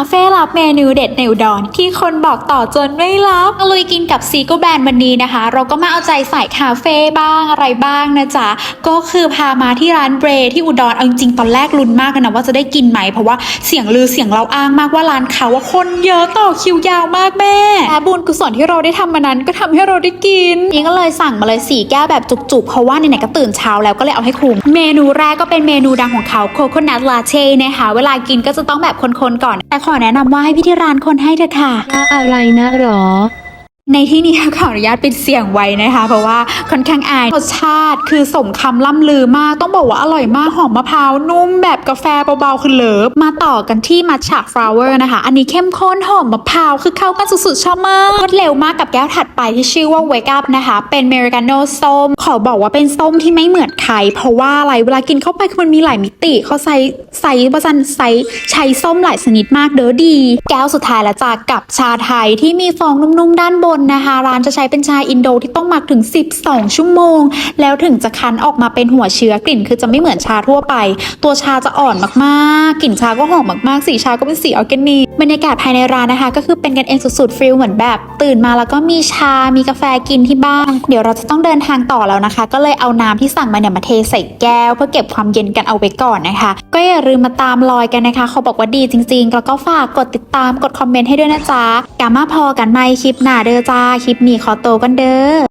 าเฟ่รับเมนูเด็ดในอุดรที่คนบอกต่อจนไม่รับมาลุยกินกับซีโกแบนวันนี้นะคะ เราก็มาเอาใจใส่คาเฟ่บ้างอะไรบ้างนะจ๊ะ ก็คือพามาที่ร้านเบรที่อุดรเอาจริงตอนแรกลุ้นมากนะว่าจะได้กินไหม เพราะว่าเสียงลือเสียงเราอ้างมากว่าร้านเขาว่าคนเยอะต่อคิวยาวมากแม่ บุญกุศลที่เราได้ทำมานั้นก็ทำให้เราได้กินนี่ก็เลยสั่งมาเลยสี่แก้วแบบจุกๆ เพราะว่าไหนๆก็ตื่นเช้าแล้วก็เลยเอาให้คุ้มเมนูแรกก็เป็นเมนูดังของเขาโคโคนัทลาเช่นะคะเวลากินก็จะต้องแบบคนๆก่อน แต่ขอแนะนำว่าให้พี่ที่ร้านคนให้เถอะค่ะว่าอะไรนะหรอ ในที่นี้ขออนุญาตเป็นเสียงไว้นะคะ เพราะว่าค่อนข้างอายรสชาติคือสมคำล่ำลือมากต้องบอกว่าอร่อยมากหอมมะพร้าวนุ่มแบบกาแฟเบาๆคือเลิฟมาต่อกันที่มัทฉะฟลาวเวอร์นะคะ อันนี้เข้มข้นหอมมะพร้าวคือเข้ากันสุดๆชอบมากรวดเร็วมากกับแก้วถัดไปที่ชื่อว่า Wake Up นะคะ เป็นเมริกาโน่ส้ม ขอบอกว่าเป็นส้มที่ไม่เหมือนใครเพราะว่าอะไรเวลากินเข้าไปคือมันมีหลายมิติเขาใส่ใส่ประจันใส่ใช้ส้มหลายชนิดมากเด้อดี แก้วสุดท้ายล้วจ้ากับชาไทยที่มีฟองนุ่มๆด้านบนนะคะร้านจะใช้เป็นชาอินโดที่ต้องหมักถึง 12 ชั่วโมง แล้วถึงจะคั้นออกมาเป็นหัวเชื้อกลิ่น คือจะไม่เหมือนชาทั่วไป ตัวชาจะอ่อนมากๆ กลิ่นชาก็หอมมากๆ สีชาก็เป็นสีออร์แกนิก บรรยากาศภายในร้านนะคะ ก็คือเป็นกันเองสุดๆฟิลเหมือนแบบ ตื่นมาแล้วก็มีชา มีกาแฟกินที่บ้าน เดี๋ยวเราจะต้องเดินทางต่อแล้วนะคะ ก็เลยเอาน้ำที่สั่งมาเนี่ยมาเทใส่แก้ว เพื่อเก็บความเย็นกันเอาไว้ก่อนนะคะ ก็อย่าลืมมาตามรอยกันนะคะ เขาบอกว่าดีจริงๆ แล้วก็ฝากกดติดตามกดคอมเมนต์ให้ด้วยนะจ๊ะกามาพอกันไหมคลิปหน้าเด้อจ้าคลิปนี้ขอโตวกันเด้อ